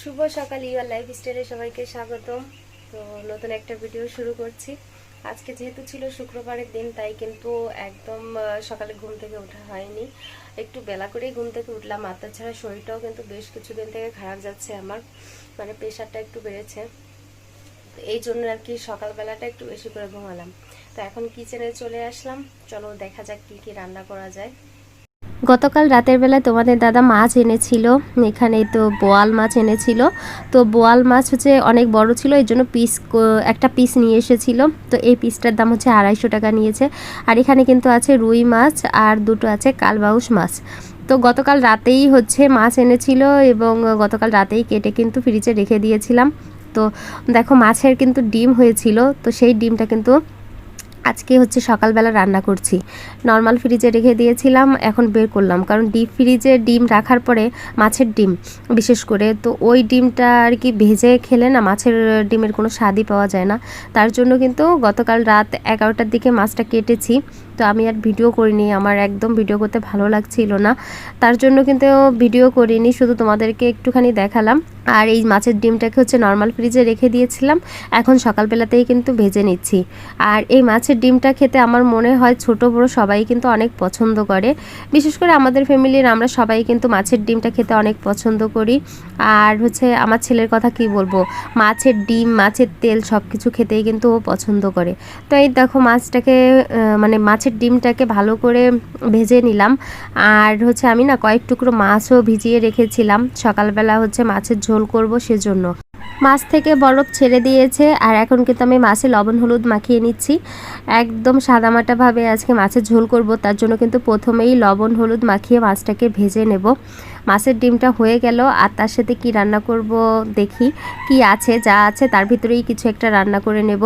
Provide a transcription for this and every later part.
শুভ সকাল ইয়ার লাইফ স্টাইলে সবাইকে স্বাগতম। তো নতুন একটা ভিডিও শুরু করছি। আজকে যেহেতু ছিল শুক্রবারের দিন, তাই কিন্তু একদম সকালে ঘুম থেকে ওঠা হয়নি। একটু বেলা করেই ঘুম থেকে উঠলাম। আর তাছাড়া শরীরটাও কিন্তু বেশ কিছুদিন থেকে খারাপ যাচ্ছে আমার। মানে প্রেশারটা একটু বেড়েছে। এই জন্য আর কি সকালবেলাটা একটু বেশি করে ঘুমালাম। তো এখন কিচেনে চলে আসলাম। চলো দেখা যাক কি কি রান্না করা যায়। গতকাল রাতের বেলা তোমাদের দাদা মাছ এনেছিল এখানে তো বোয়াল মাছ এনেছিল। তো বোয়াল মাছ হচ্ছে অনেক বড় ছিল এই জন্য পিস একটা পিস নিয়ে এসেছিল। তো এই পিসটার দাম হচ্ছে আড়াইশো টাকা নিয়েছে। আর এখানে কিন্তু আছে রুই মাছ আর দুটো আছে কালবাউস মাছ। তো গতকাল রাতেই হচ্ছে মাছ এনেছিল এবং গতকাল রাতেই কেটে কিন্তু ফ্রিজে রেখে দিয়েছিলাম। তো দেখো মাছের কিন্তু ডিম হয়েছিল, তো সেই ডিমটা কিন্তু আজকে হচ্ছে সকালবেলা রান্না করছি। নর্মাল ফ্রিজে রেখে দিয়েছিলাম, এখন বের করলাম। কারণ ডিপ ফ্রিজে ডিম রাখার পরে মাছের ডিম, বিশেষ করে। তো ওই ডিমটা আর কি ভেজে খেলে না মাছের ডিমের কোনো স্বাদই পাওয়া যায় না। তার জন্য কিন্তু গতকাল রাত এগারোটার দিকে মাছটা কেটেছি। তো আমি আর ভিডিও করিনি, আমার একদম ভিডিও করতে ভালো লাগছিল না। তার জন্য কিন্তু ভিডিও করিনি, শুধু তোমাদেরকে একটুখানি দেখালাম। আর এই মাছের ডিমটাকে হচ্ছে নর্মাল ফ্রিজে রেখে দিয়েছিলাম। এখন সকালবেলাতেই কিন্তু ভেজে নিচ্ছি। আর এই মাছের ডিমটা খেতে আমার মনে হয় ছোট, বড় সবাই কিন্তু অনেক পছন্দ করে। বিশেষ করে আমাদের ফ্যামিলির আমরা সবাই কিন্তু মাছের ডিমটা খেতে অনেক পছন্দ করি। আর হচ্ছে আমার ছেলের কথা কি বলব? মাছের ডিম, মাছের তেল সব কিছু খেতেই কিন্তু ও পছন্দ করে। তো এই দেখো মাছটাকে মানে মাছের ডিমটাকে ভালো করে ভেজে নিলাম। আর হচ্ছে আমি না কয়েক টুকরো মাছও ভিজিয়ে রেখেছিলাম। সকালবেলা হচ্ছে মাছের ঝোল করব সেজন্য। মাছ থেকে বরফ ছেড়ে দিয়েছে, আর এখন কিন্তু আমি মাছে লবণ, হলুদ মাখিয়ে নিচ্ছি। একদম সাদামাটাভাবে আজকে মাছের ঝোল করব, তার জন্য কিন্তু প্রথমেই লবণ, হলুদ মাখিয়ে মাছটাকে ভেজে নেব। মাছের ডিমটা হয়ে গেল, আর তার সাথে কি রান্না করব দেখি, কি আছে, যা আছে তার ভিতরেই কিছু একটা রান্না করে নেব।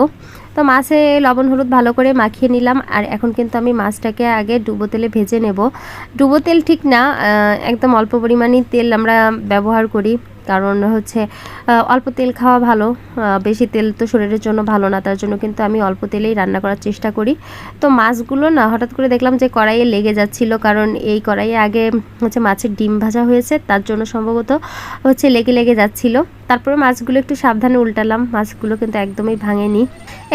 তো মাছে লবণ, হলুদ ভালো করে মাখিয়ে নিলাম, আর এখন কিন্তু আমি মাছটাকে আগে ডুবো তেলে ভেজে নেব। ডুবো তেল ঠিক না একদম অল্প পরিমাণই তেল আমরা ব্যবহার করি। কারণ হচ্ছে অল্প তেল খাওয়া ভালো বেশি তেল তো শরীরের জন্য ভালো না, তার জন্য কিন্তু আমি অল্প তেলেই রান্না করার চেষ্টা করি। তো মাছগুলো না, হঠাৎ করে দেখলাম যে কড়াইয়ে লেগে যাচ্ছিল, কারণ এই কড়াইয়ে আগে হচ্ছে মাছের ডিম ভাজা হয়েছে, তার জন্য সম্ভবত হচ্ছে লেগে লেগে যাচ্ছিল। তারপরে মাছগুলো একটু সাবধানে উল্টালাম। মাছগুলো কিন্তু একদমই ভাঙেনি।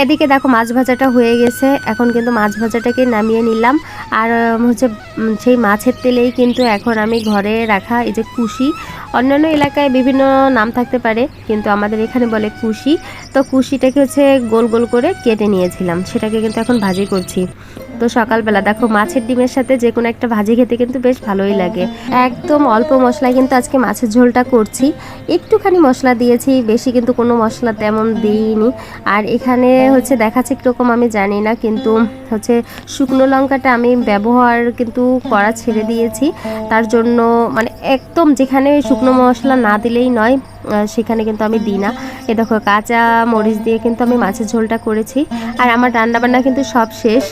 এদিকে দেখো মাছ ভাজাটা হয়ে গেছে। এখন কিন্তু মাছ ভাজাটাকে নামিয়ে নিলাম। আর হচ্ছে সেই মাছের তেলেই কিন্তু এখন আমি ঘরে রাখা এই যে কুশি। অন্যান্য এলাকায় বিভিন্ন নাম থাকতে পারে, কিন্তু আমাদের এখানে বলে কুশি। তো কুশিটাকে হচ্ছে গোল গোল করে কেটে নিয়েছিলাম। সেটাকে কিন্তু এখন ভাজি করছি। তো সকালবেলা দেখো মাছের ডিমের সাথে যে কোনো একটা ভাজি খেতে কিন্তু বেশ ভালোই লাগে। একদম অল্প মশলায় কিন্তু আজকে মাছের ঝোলটা করছি। একটুখানি মশলা দিয়েছি, বেশি কিন্তু কোনো মশলা তেমন দিইনি। আর এখানে হচ্ছে দেখাচ্ছে কীরকম আমি জানি না, কিন্তু হচ্ছে শুকনো লঙ্কাটা আমি ব্যবহার কিন্তু করা ছেড়ে দিয়েছি। তার জন্য মানে একদম যেখানে শুকনো মশলা না দিলেই নয় সেখানে কিন্তু আমি দিই না। এ দেখো, কাঁচা মরিচ দিয়ে কিন্তু আমি মাছের ঝোলটা করেছি। আর আমার রান্নাবান্না কিন্তু সব শেষ।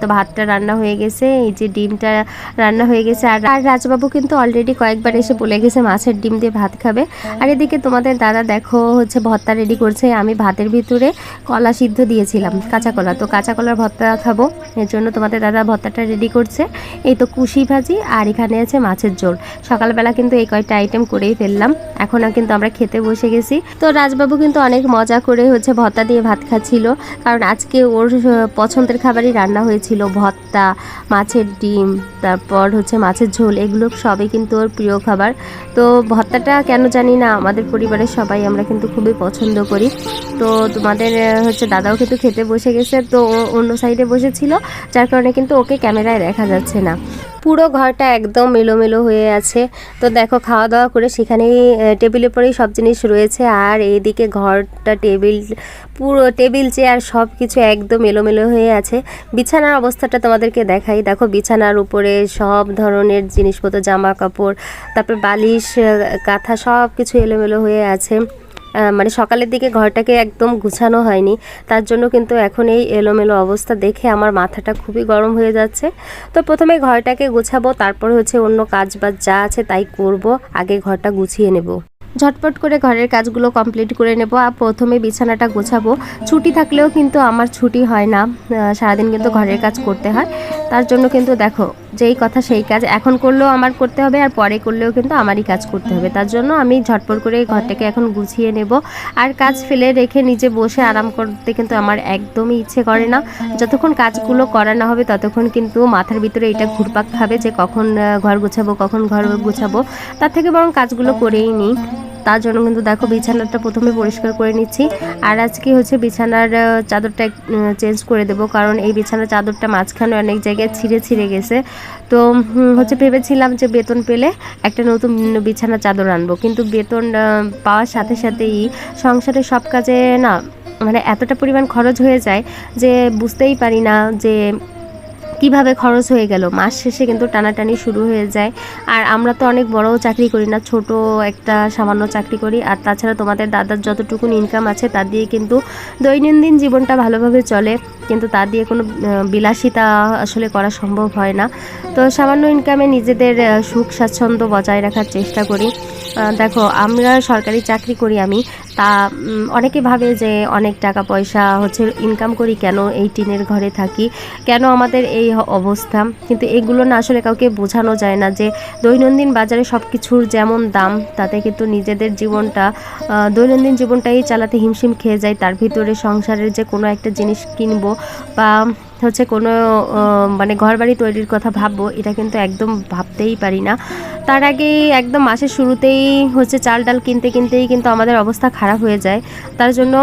তো ভাতটা রান্না হয়ে গেছে, এই যে ডিমটা রান্না হয়ে গেছে। আর আর রাজবাবু কিন্তু অলরেডি কয়েকবার এসে বলে গেছে মাছের ডিম দিয়ে ভাত খাবে। আর এদিকে তোমাদের দাদা দেখো, হচ্ছে ভর্তা রেডি করছে। আমি ভাতের ভিতরে কলা সিদ্ধ দিয়েছিলাম, কাঁচা কলা। তো কাঁচা কলার ভর্তা খাব, এর জন্য তোমাদের দাদা ভর্তাটা রেডি করছে। এই তো কুশি ভাজি, আর এখানে আছে মাছের ঝোল। সকালবেলা কিন্তু এই কয়টা আইটেম করেই ফেললাম। এখন কিন্তু আমরা খেতে বসে গেছি। তো রাজবাবু কিন্তু অনেক মজা করে হচ্ছে ভত্তা দিয়ে ভাত খাচ্ছিল। কারণ আজকে ওর পছন্দের খাবারই রান্না হয়েছিল ভত্তা মাছের ডিম, তারপর হচ্ছে মাছের ঝোল, এগুলো সবই কিন্তু ওর প্রিয় খাবার। তো ভত্তাটা কেন জানি না, আমাদের পরিবারের সবাই আমরা কিন্তু খুবই পছন্দ করি। তো তোমাদের হচ্ছে দাদাও কিন্তু খেতে বসে গেছে, তো অন্য সাইডে বসেছিল, যার কারণে কিন্তু ওকে ক্যামেরায় দেখা যাচ্ছে না। পুরো ঘরটা একদম এলোমেলো হয়ে আছে। তো দেখো খাওয়া দাওয়া করে সেখানেই টেবিলের পরেই সব জিনিস রয়েছে। আর এইদিকে ঘরটা, টেবিল, পুরো টেবিল, চেয়ার সব কিছু একদম এলোমেলো হয়ে আছে। বিছানার অবস্থাটা তোমাদেরকে দেখাই। দেখো, বিছানার উপরে সব ধরনের জিনিসপত্র, জামা কাপড়, তারপর বালিশ কাঁথা সব কিছু এলোমেলো হয়ে আছে। মানে সকালের দিকে ঘরটাকে একদম গুছানো হয়নি। তার জন্য কিন্তু এখন এই এলোমেলো অবস্থা দেখে আমার মাথাটা খুবই গরম হয়ে যাচ্ছে। তো প্রথমে ঘরটাকে গুছাবো, তারপর হচ্ছে অন্য কাজ বাজ যা আছে তাই করব। আগে ঘরটা গুছিয়ে নেব। ঝটপট করে ঘরের কাজগুলো কমপ্লিট করে নেব আর প্রথমে বিছানাটা গোছাবো। ছুটি থাকলেও কিন্তু আমার ছুটি হয় না। সারাদিন কিন্তু ঘরের কাজ করতে হয়। তার জন্য কিন্তু দেখো, যেই কথা সেই কাজ এখন করলেও আমার করতে হবে আর পরে করলেও কিন্তু আমারই কাজ করতে হবে। তার জন্য আমি ঝটপট করে ঘরটাকে এখন গুছিয়ে নেব আর কাজ ফেলে রেখে নিজে বসে আরাম করতে কিন্তু আমার একদমই ইচ্ছে করে না। যতক্ষণ কাজগুলো করা না হবে ততক্ষণ কিন্তু মাথার ভিতরে এটা ঘুরপাক খাবে যে কখন ঘর গুছাবো, কখন ঘর গুছাবো। তার থেকে বরং কাজগুলো করেই নিই। তার জন্য কিন্তু দেখো বিছানাটা প্রথমে পরিষ্কার করে নিচ্ছি। আর আজকে হচ্ছে বিছানার চাদরটা চেঞ্জ করে দেবো। কারণ এই বিছানার চাদরটা মাঝখানে অনেক জায়গায় ছিঁড়ে ছিঁড়ে গেছে। তো হচ্ছে ভেবেছিলাম যে বেতন পেলে একটা নতুন বিছানার চাদর আনব। কিন্তু বেতন পাওয়ার সাথে সাথেই সংসারের সব কাজে না মানে এতটা পরিমাণ খরচ হয়ে যায় যে বুঝতেই পারি না যে কীভাবে খরচ হয়ে গেল? মাস শেষে কিন্তু টানাটানি শুরু হয়ে যায়। আর আমরা তো অনেক বড় চাকরি করি না, ছোট একটা সামান্য চাকরি করি। আর তাছাড়া তোমাদের দাদার যতটুকু ইনকাম আছে, তা দিয়ে কিন্তু দৈনন্দিন জীবনটা ভালোভাবে চলে। কিন্তু তা দিয়ে কোনো বিলাসিতা আসলে করা সম্ভব হয় না। তো সামান্য ইনকামে নিজেদের সুখ স্বাচ্ছন্দ্য বজায় রাখার চেষ্টা করি। দেখো, আমরা সরকারি চাকরি করি আমি, তা অনেকে ভাবে যে অনেক টাকা পয়সা হচ্ছে ইনকাম করি কেন এই টিনের ঘরে থাকি, কেন আমাদের এই অবস্থা? কিন্তু এগুলো না আসলে কাউকে বোঝানো যায় না যে দৈনন্দিন বাজারে সব কিছুর যেমন দাম, তাতে কিন্তু নিজেদের জীবনটা দৈনন্দিন জীবনটাই চালাতে হিমশিম খেয়ে যায়। তার ভিতরে সংসারের যে কোনো একটা জিনিস কিনবো বা হচ্ছে কোনো মানে ঘর বাড়ি তৈরির কথা ভাববো, এটা কিন্তু একদম ভাবতেই পারি না। তার আগে একদম মাসের শুরুতেই হচ্ছে চাল ডাল কিনতে কিনতেই কিন্তু আমাদের অবস্থা খারাপ হয়ে যায়। তার জন্য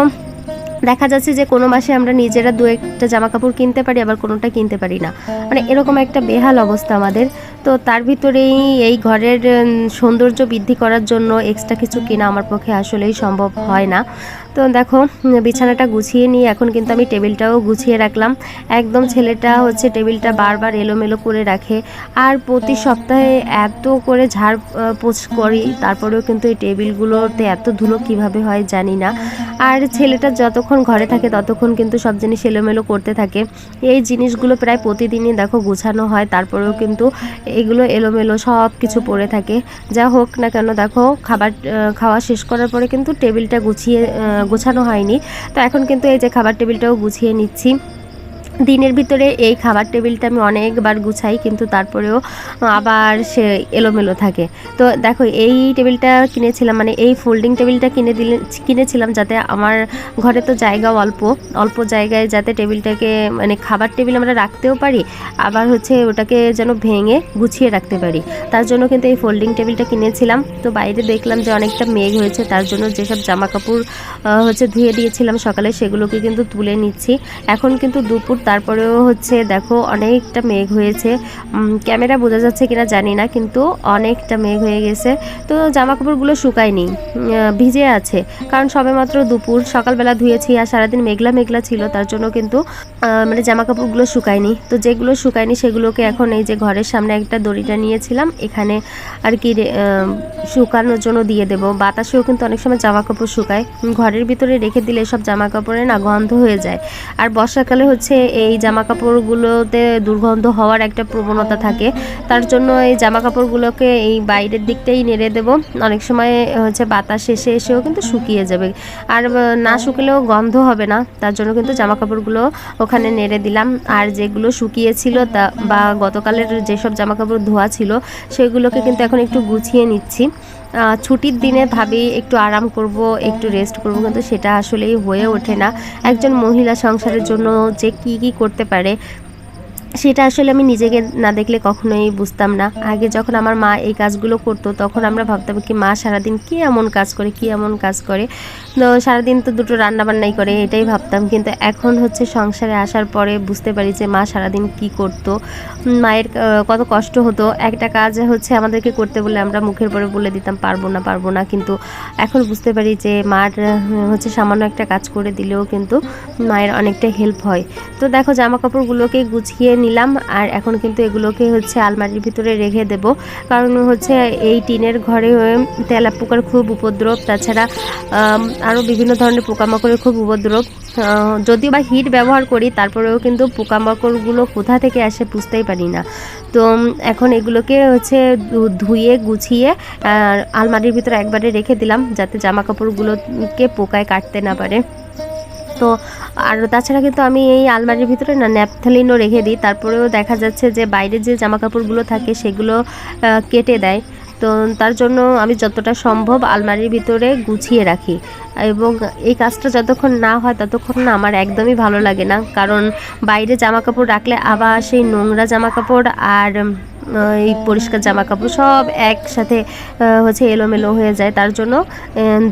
দেখা যাচ্ছে যে কোনো মাসে আমরা নিজেরা দু একটা জামা কাপড় কিনতে পারি, আবার কোনোটা কিনতে পারি না। মানে এরকম একটা বেহাল অবস্থা আমাদের। তো তার ভিতরেই এই ঘরের সৌন্দর্য বৃদ্ধি করার জন্য এক্সট্রা কিছু কেনা আমার পক্ষে আসলেই সম্ভব হয় না। তো দেখো, বিছানাটা গুছিয়ে নিয়ে এখন কিন্তু আমি টেবিলটাও গুছিয়ে রাখলাম। একদম ছেলেটা হচ্ছে টেবিলটা বারবার এলোমেলো করে রাখে। আর প্রতি সপ্তাহে এত করে ঝাড় পোছ করি, তারপরেও কিন্তু এই টেবিলগুলোতে এত ধুলো কীভাবে হয় জানি না। আর ছেলেটা যতক্ষণ ঘরে থাকে, ততক্ষণ কিন্তু সব জিনিস এলোমেলো করতে থাকে। এই জিনিসগুলো প্রায় প্রতিদিনই দেখো গুছানো হয়, তারপরেও কিন্তু এগুলো এলোমেলো সব কিছু পড়ে থাকে। যা হোক না কেন, দেখো, খাবার খাওয়া শেষ করার পরে কিন্তু টেবিলটা গুছিয়ে গোছানো হয়নি। তো এখন কিন্তু এই যে খাবার টেবিলটাও গুছিয়ে নিচ্ছি। দিনের ভিতরে এই খাবার টেবিলটা আমি অনেকবার গুছাই, কিন্তু তারপরেও আবার সে এলোমেলো থাকে। তো দেখো, এই টেবিলটা কিনেছিলাম মানে এই ফোল্ডিং টেবিলটা কিনে দিলে, কিনেছিলাম যাতে আমার ঘরে তো জায়গা অল্প অল্প জায়গায় যাতে টেবিলটাকে মানে খাবার টেবিল আমরা রাখতেও পারি, আবার হচ্ছে ওটাকে যেন ভেঙে গুছিয়ে রাখতে পারি। তার জন্য কিন্তু এই ফোল্ডিং টেবিলটা কিনেছিলাম। তো বাইরে দেখলাম যে অনেকটা মেঘ হয়েছে, তার জন্য যেসব জামা কাপড় হচ্ছে ধুয়ে দিয়েছিলাম সকালে, সেগুলোকে কিন্তু তুলে নিচ্ছি। এখন কিন্তু দুপুর তারপরেও হচ্ছে দেখো অনেকটা মেঘ হয়েছে। ক্যামেরা বোঝা যাচ্ছে কিনা জানি না, কিন্তু অনেকটা মেঘ হয়ে গেছে। তো জামা কাপড়গুলো শুকায়নি ভিজে আছে। কারণ সবেমাত্র দুপুর, সকালবেলা ধুয়েছি আর সারাদিন মেঘলা মেঘলা ছিল, তার জন্য কিন্তু মানে জামা কাপড়গুলো শুকায়নি। তো যেগুলো শুকায়নি সেগুলোকে এখন এই যে ঘরের সামনে একটা দড়িটা নিয়েছিলাম, এখানে আর কি শুকানোর জন্য দিয়ে দেব। বাতাসেও কিন্তু অনেক সময় জামা কাপড় শুকায়। ঘরের ভিতরে রেখে দিলে সব জামা কাপড়ে না গন্ধ হয়ে যায়। আর বর্ষাকালে হচ্ছে এই জামা কাপড়গুলোতে দুর্গন্ধ হওয়ার একটা প্রবণতা থাকে। তার জন্য এই জামা কাপড়গুলোকে এই বাইরের দিকটাই নেড়ে দেব। অনেক সময় হচ্ছে বাতাস এসে এসেও কিন্তু শুকিয়ে যাবে। আর না শুকলেও গন্ধ হবে না। তার জন্য কিন্তু জামা কাপড়গুলো ওখানে নেড়ে দিলাম। আর যেগুলো শুকিয়েছিল তা, বা গতকালের যেসব জামা কাপড় ধোয়া ছিল, সেগুলোকে কিন্তু এখন একটু গুছিয়ে নিচ্ছি। ছুটির দিনে ভাবি একটু আরাম করব, একটু রেস্ট করব, কিন্তু সেটা আসলেই হয়ে ওঠে না। একজন মহিলা সংসারের জন্য যে কি কি করতে পারে সেটা আসলে আমি নিজেকে না দেখলে কখনোই বুঝতাম না। আগে যখন আমার মা এই কাজগুলো করতো, তখন আমরা ভাবতাম কি, মা সারাদিন কি এমন কাজ করে, কি এমন কাজ করে। তো সারাদিন তো দুটো রান্না বান্নাই করে, এটাই ভাবতাম। কিন্তু এখন হচ্ছে সংসারে আসার পরে বুঝতে পারি যে, মা সারাদিন কি করতো। মায়ের কত কষ্ট হতো। একটা কাজ হচ্ছে আমাদেরকে করতে বলে আমরা মুখের পরে বলে দিতাম, পারব না পারব না। কিন্তু এখন বুঝতে পারি যে, মার হচ্ছে সামান্য একটা কাজ করে দিলেও কিন্তু মায়ের অনেকটা হেল্প হয়। তো দেখো জামা কাপড়গুলোকে গুছিয়ে নিলাম আর এখন কিন্তু এগুলোকে হচ্ছে আলমারির ভিতরে রেখে দেব। কারণ হচ্ছে এই টিনের ঘরে তেলা পোকার খুব উপদ্রব, তাছাড়া আরও বিভিন্ন ধরনের পোকামাকড়ের খুব উপদ্রব। যদিও বা হিট ব্যবহার করি, তারপরেও কিন্তু পোকামাকড়গুলো কোথা থেকে আসে বুঝতেই পারি না। তো এখন এগুলোকে হচ্ছে ধুয়ে, গুছিয়ে আলমারির ভিতরে একবারে রেখে দিলাম, যাতে জামা কাপড়গুলোকে পোকায় কাটতে না পারে। তো আর তাছাড়া কিন্তু আমি এই আলমারির ভিতরে না ন্যাপথালিনও রেখে দিই। তারপরেও দেখা যাচ্ছে যে বাইরে যে জামা কাপড়গুলো থাকে সেগুলো কেটে দেয়। তো তার জন্য আমি যতটা সম্ভব আলমারির ভিতরে গুছিয়ে রাখি। এবং এই কাজটা যতক্ষণ না হয় ততক্ষণ না আমার একদমই ভালো লাগে না। কারণ বাইরে জামা কাপড় রাখলে আবার সেই নোংরা জামা কাপড় আর এই পরিষ্কার জামা কাপড় সব একসাথে হচ্ছে এলোমেলো হয়ে যায়। তার জন্য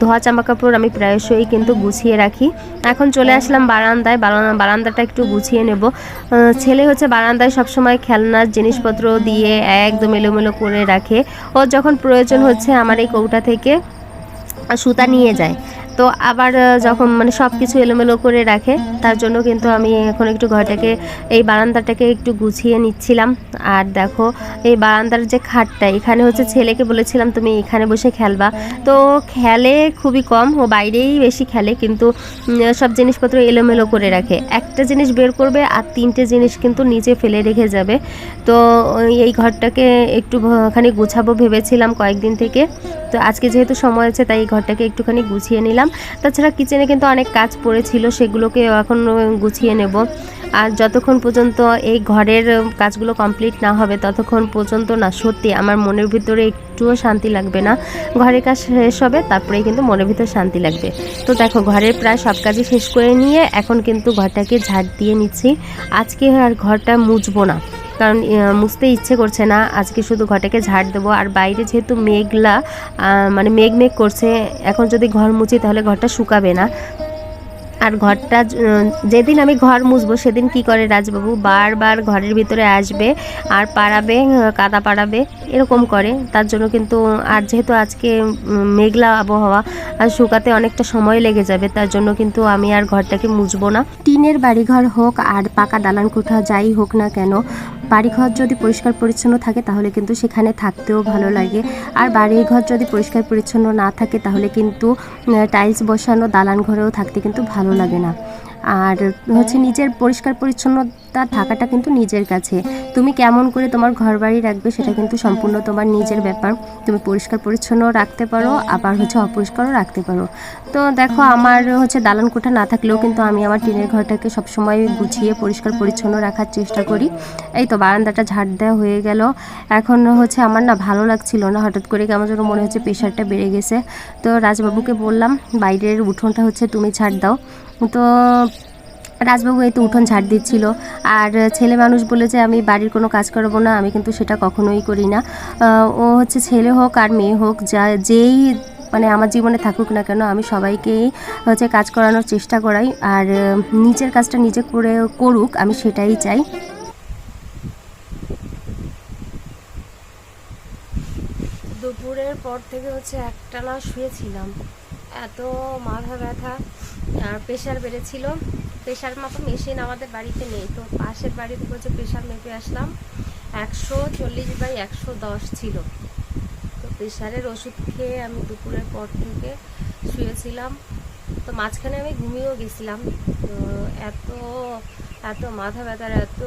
ধোয়া জামা কাপড় আমি প্রায়শই কিন্তু গুছিয়ে রাখি। এখন চলে আসলাম বারান্দায়। বারান্দাটা একটু গুছিয়ে নেব। ছেলে হচ্ছে বারান্দায় সবসময় খেলনার জিনিসপত্র দিয়ে একদম এলোমেলো করে রাখে। ও যখন প্রয়োজন হচ্ছে, আমার এই কৌটা থেকে সুতা নিয়ে যায়। তো আবার যখন মানে সব কিছু এলোমেলো করে রাখে, তার জন্য কিন্তু আমি এখন একটু ঘরটাকে, এই বারান্দাটাকে একটু গুছিয়ে নিচ্ছিলাম। আর দেখো, এই বারান্দার যে খাটটা, এখানে হচ্ছে ছেলেকে বলেছিলাম, তুমি এখানে বসে খেলবা। তো খেলে খুবই কম, ও বাইরেই বেশি খেলে, কিন্তু সব জিনিসপত্র এলোমেলো করে রাখে। একটা জিনিস বের করবে, আর তিনটে জিনিস কিন্তু নিচে ফেলে রেখে যাবে। তো এই ঘরটাকে একটু খানি গুছাবো ভেবেছিলাম কয়েকদিন থেকে। তো আজকে যেহেতু সময় আছে, তাই এই ঘরটাকে একটুখানি গুছিয়ে নিলাম। তাছাড়া কিচেনে কিন্তু অনেক কাজ পড়েছিল, সেগুলোকে এখন গুছিয়ে নেব। আর যতক্ষণ পর্যন্ত এই ঘরের কাজগুলো কমপ্লিট না হবে, ততক্ষণ পর্যন্ত না, সত্যি আমার মনের ভিতরে একটুও শান্তি লাগবে না। ঘরের কাজ শেষ হবে, তারপরেই কিন্তু মনের ভিতর শান্তি লাগবে। তো দেখো, ঘরের প্রায় সব কাজই শেষ করে নিয়ে এখন কিন্তু ঘরটাকে ঝাড় দিয়ে নিচ্ছি। আজকে আর ঘরটা মুছবো না। কারণ মুছতে ইচ্ছে করছে না। আজকে শুধু ঘরটাকে ঝাড় দেবো। আর বাইরে যেহেতু মেঘলা মানে মেঘ মেঘ করছে, এখন যদি ঘর মুছি তাহলে ঘরটা শুকাবে না। আর ঘরটা যেদিন আমি ঘর মুছবো সেদিন কি করে রাজবাবু? বারবার ঘরের ভিতরে আসবে আর পাড়াবে কাদা পাড়াবে, এরকম করে। তার জন্য কিন্তু আর যেহেতু আজকে মেঘলা আবহাওয়া, আর শুকাতে অনেকটা সময় লেগে যাবে, তার জন্য কিন্তু আমি আর ঘরটাকে মুছবো না। টিনের বাড়িঘর হোক আর পাকা দালান কোঠা যাই হোক না কেন, বাড়িঘর যদি পরিষ্কার পরিচ্ছন্ন থাকে তাহলে কিন্তু সেখানে থাকতেও ভালো লাগে। আর বাড়িঘর যদি পরিষ্কার পরিচ্ছন্ন না থাকে তাহলে কিন্তু টাইলস বসানো, দালান ঘরেও থাকতে কিন্তু ভালো লাগে না। আর হচ্ছে নিজের পরিষ্কার পরিচ্ছন্নতা থাকাটা কিন্তু নিজের কাছে। তুমি কেমন করে তোমার ঘর বাড়ি রাখবে সেটা কিন্তু সম্পূর্ণ তোমার নিজের ব্যাপার। তুমি পরিষ্কার পরিচ্ছন্ন রাখতে পারো, আবার হচ্ছে অপরিষ্কারও রাখতে পারো। তো দেখো, আমার হচ্ছে দালান কোঠা না থাকলেও কিন্তু আমি আমার টিনের ঘরটাকে সবসময় গুছিয়ে পরিষ্কার পরিচ্ছন্ন রাখার চেষ্টা করি। এই তো বারান্দাটা ঝাড় দেওয়া হয়ে গেল। এখন হচ্ছে আমার না ভালো লাগছিল না, হঠাৎ করে কেমন যেন মনে হচ্ছে প্রেশারটা বেড়ে গেছে। তো রাজবাবুকে বললাম, বাইরের উঠোনটা হচ্ছে তুমি ছাড় দাও। তো রাজবাবু এই তো উঠোন ঝাড় দিচ্ছিল। আর ছেলে মানুষ বলে যে আমি বাড়ির কোনো কাজ করব না, আমি কিন্তু সেটা কখনোই করি না। ও হচ্ছে ছেলে হোক আর মেয়ে হোক, যা, যেই মানে আমার জীবনে থাকুক না কেন, আমি সবাইকেই হচ্ছে কাজ করানোর চেষ্টা করাই। আর নিজের কাজটা নিজে করে করুক, আমি সেটাই চাই। দুপুরের পর থেকে হচ্ছে একটানা শুয়েছিলাম। এত মাথা ব্যথা প্রেশার বেড়েছিল। প্রেশার মাপা মেশিন আমাদের বাড়িতে নেই। তো পাশের বাড়ি থেকে হচ্ছে প্রেশার মেপে আসলাম, একশো চল্লিশ বাই একশো দশ ছিল। তো প্রেশারের ওষুধ খেয়ে আমি দুপুরের পর থেকে শুয়েছিলাম। তো মাঝখানে আমি ঘুমিয়েও গেছিলাম। তো এত এত মাথা ব্যথার, এত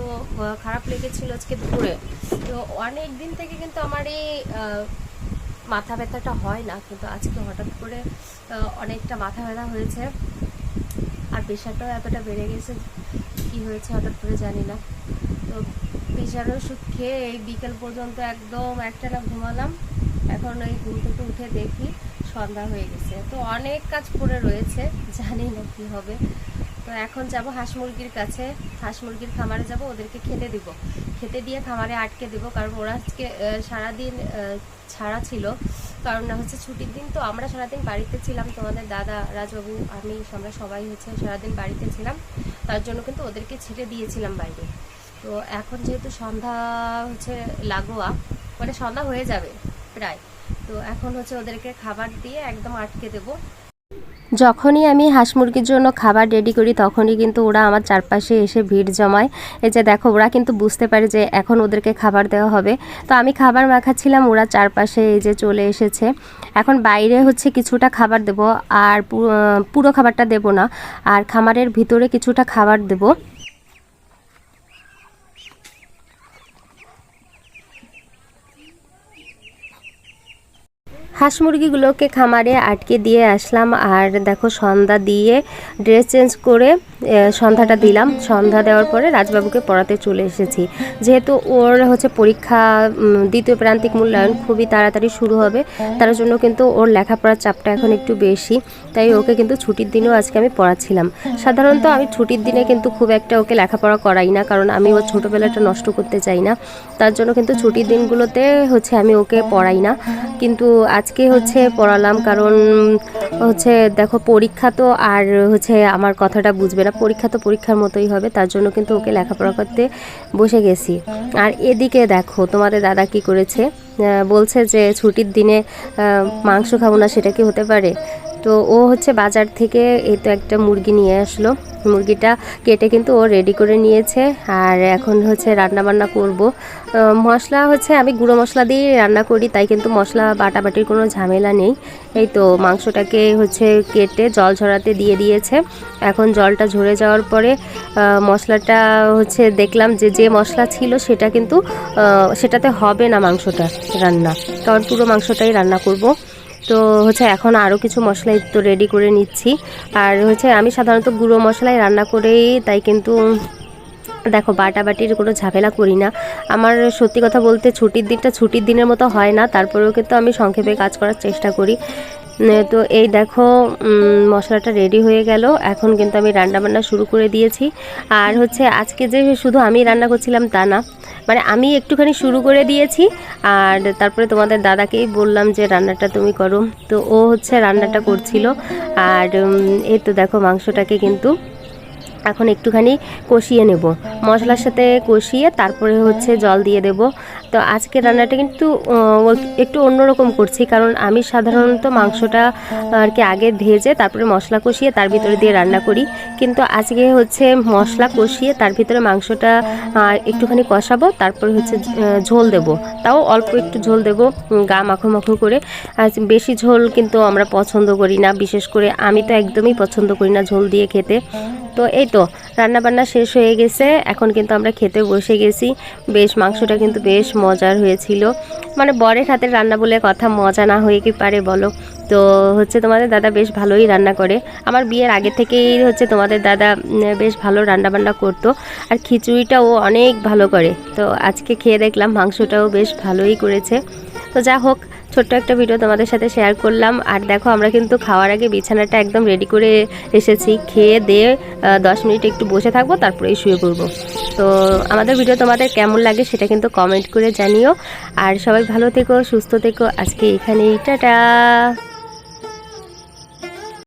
খারাপ লেগেছিল আজকে দুপুরে। তো অনেক দিন থেকে কিন্তু আমার এই মাথা ব্যথাটা হয় না। কিন্তু আজকে হঠাৎ করে অনেকটা মাথা ব্যথা হয়েছে। প্রেশারটাও এতটা বেড়ে গেছে কি হয়েছে হঠাৎ করে জানি না। তো প্রেশার ওষুধ খেয়ে এই বিকেল পর্যন্ত একদম একটানা ঘুমালাম। এখন ওই ঘুম থেকে উঠে দেখি সন্ধ্যা হয়ে গেছে। তো অনেক কাজ পড়ে রয়েছে, জানি না কি হবে। তো এখন যাব হাঁস মুরগির কাছে। হাঁস মুরগির খামারে যাব, ওদেরকে খেতে দিব। খেতে দিয়ে খামারে আটকে দেব, কারণ ওরা আজকে সারাদিন ছাড়া ছিল। কারণ হচ্ছে ছুটির দিন তো আমরা সারাদিন বাড়িতে ছিলাম, তোমাদের দাদা, রাজবাবু, আমি, আমরা সবাই হচ্ছে সারাদিন বাড়িতে ছিলাম। তার জন্য কিন্তু ওদেরকে ছেড়ে দিয়েছিলাম বাইরে। তো এখন যেহেতু সন্ধ্যা হচ্ছে লাগোয়া মানে সন্ধ্যা হয়ে যাবে প্রায়। তো এখন হচ্ছে ওদেরকে খাবার দিয়ে একদম আটকে দেবো। যখনই আমি হাঁস মুরগির জন্য খাবার রেডি করি, তখনই কিন্তু ওরা আমার চারপাশে এসে ভিড় জমায়। এই যে দেখো, ওরা কিন্তু বুঝতে পারে যে এখন ওদেরকে খাবার দেওয়া হবে। তো আমি খাবার মাখাচ্ছিলাম, ওরা চারপাশে এই যে চলে এসেছে। এখন বাইরে হচ্ছে কিছুটা খাবার দেব, আর পুরো খাবারটা দেব না, আর খামারের ভিতরে কিছুটা খাবার দেব। হাঁস মুরগিগুলোকে খামারে আটকে দিয়ে আসলাম আর দেখো সন্ধ্যা দিয়ে ড্রেস চেঞ্জ করে সন্ধ্যাটা দিলাম। সন্ধ্যা দেওয়ার পরে রাজবাবুকে পড়াতে চলে এসেছি। যেহেতু ওর হচ্ছে পরীক্ষা দ্বিতীয় প্রান্তিক মূল্যায়ন খুবই তাড়াতাড়ি শুরু হবে, তার জন্য কিন্তু ওর লেখাপড়ার চাপটা এখন একটু বেশি, তাই ওকে কিন্তু ছুটির দিনেও আজকে আমি পড়াচ্ছিলাম। সাধারণত আমি ছুটির দিনে কিন্তু খুব একটা ওকে লেখাপড়া করাই না, কারণ আমি ওর ছোটোবেলাটা নষ্ট করতে চাই না। তার জন্য কিন্তু ছুটির দিনগুলোতে হচ্ছে আমি ওকে পড়াই না। কিন্তু আজকে হচ্ছে পড়ালাম, কারণ হচ্ছে দেখো পরীক্ষা তো আর হচ্ছে আমার কথাটা বুঝবে না। পরীক্ষা তো পরীক্ষার মতোই হবে, তার জন্য কিন্তু ওকে লেখাপড়া করতে বসে গেছি। আর এদিকে দেখো, তোমাদের দাদা কি করেছে? বলছে যে ছুটির দিনে মাংস খাব না, সেটা কি হতে পারে? তো ও হচ্ছে বাজার থেকে এই তো একটা মুরগি নিয়ে আসলো। মুরগিটা কেটে কিন্তু ও রেডি করে নিয়েছে আর এখন হচ্ছে রান্না বান্না করব মশলা হচ্ছে আমি গুঁড়ো মশলা দিয়ে রান্না করি, তাই কিন্তু মশলা বাটাবাটির কোনো ঝামেলা নেই। এই তো মাংসটাকে হচ্ছে কেটে জল ঝরাতে দিয়ে দিয়েছে। এখন জলটা ঝরে যাওয়ার পরে মশলাটা হচ্ছে দেখলাম যে যে মশলা ছিল সেটা কিন্তু সেটাতে হবে না মাংসটা রান্না। কারণ পুরো মাংসটাই রান্না করব। তো হচ্ছে এখন আরও কিছু মশলা তো রেডি করে নিচ্ছি। আর হচ্ছে আমি সাধারণত গুঁড়ো মশলাই রান্না করেই, তাই কিন্তু দেখো বাটা বাটির কোনো ঝামেলা করি না। আমার সত্যি কথা বলতে ছুটির দিনটা ছুটির দিনের মতো হয় না, তারপরেও কিন্তু আমি সংক্ষেপে কাজ করার চেষ্টা করি। তো এই দেখো মশলাটা রেডি হয়ে গেল। এখন কিন্তু আমি রান্না বান্না শুরু করে দিয়েছি। আর হচ্ছে আজকে যে শুধু আমি রান্না করছিলাম তা না মানে আমি একটুখানি শুরু করে দিয়েছি। আর তারপরে তোমাদের দাদাকেই বললাম যে, রান্নাটা তুমি করো। তো ও হচ্ছে রান্নাটা করছিল। আর এই তো দেখো মাংসটাকে কিন্তু এখন একটুখানি কষিয়ে নেব। মশলার সাথে কষিয়ে তারপরে হচ্ছে জল দিয়ে দেব। তো আজকে রান্নাটা কিন্তু একটু অন্যরকম করছি কারণ আমি সাধারণত মাংসটা, আর কি আগে ভেজে তারপরে মশলা কষিয়ে তার ভিতরে দিয়ে রান্না করি। কিন্তু আজকে হচ্ছে মশলা কষিয়ে তার ভিতরে মাংসটা একটুখানি কষাবো, তারপরে হচ্ছে ঝোল দেব। তাও অল্প একটু ঝোল দেব গা মাখো মাখো করে। আর বেশি ঝোল কিন্তু আমরা পছন্দ করি না, বিশেষ করে আমি তো একদমই পছন্দ করি না ঝোল দিয়ে খেতে। তো এই তো রান্না বান্না শেষ হয়ে গেছে। এখন কিন্তু আমরা খেতে বসে গেছি। বেশ, মাংসটা কিন্তু বেশ মজার হয়েছিল। মানে বরের হাতের রান্না বলে কথা মজা না হয়ে কি পারে বলো? তো হচ্ছে তোমাদের দাদা বেশ ভালোই রান্না করে। আমার বিয়ের আগে থেকেই হচ্ছে তোমাদের দাদা বেশ ভালো রান্না বান্না করতো। আর খিচুড়িটা ও অনেক ভালো করে। তো আজকে খেয়ে দেখলাম মাংসটাও বেশ ভালোই করেছে। তো যা হোক ছোট্ট একটা ভিডিও তোমাদের সাথে শেয়ার করলাম। আর দেখো, আমরা কিন্তু খাওয়ার আগে বিছানাটা একদম রেডি করে এসেছি। খেয়ে দিয়ে দশ মিনিট একটু বসে থাকব, তারপরেই শুয়ে পড়ব। তো আমাদের ভিডিও তোমাদের কেমন লাগে সেটা কিন্তু কমেন্ট করে জানিও। আর সবাই ভালো থেকো, সুস্থ থেকো। আজকে এখানেই, টাটা!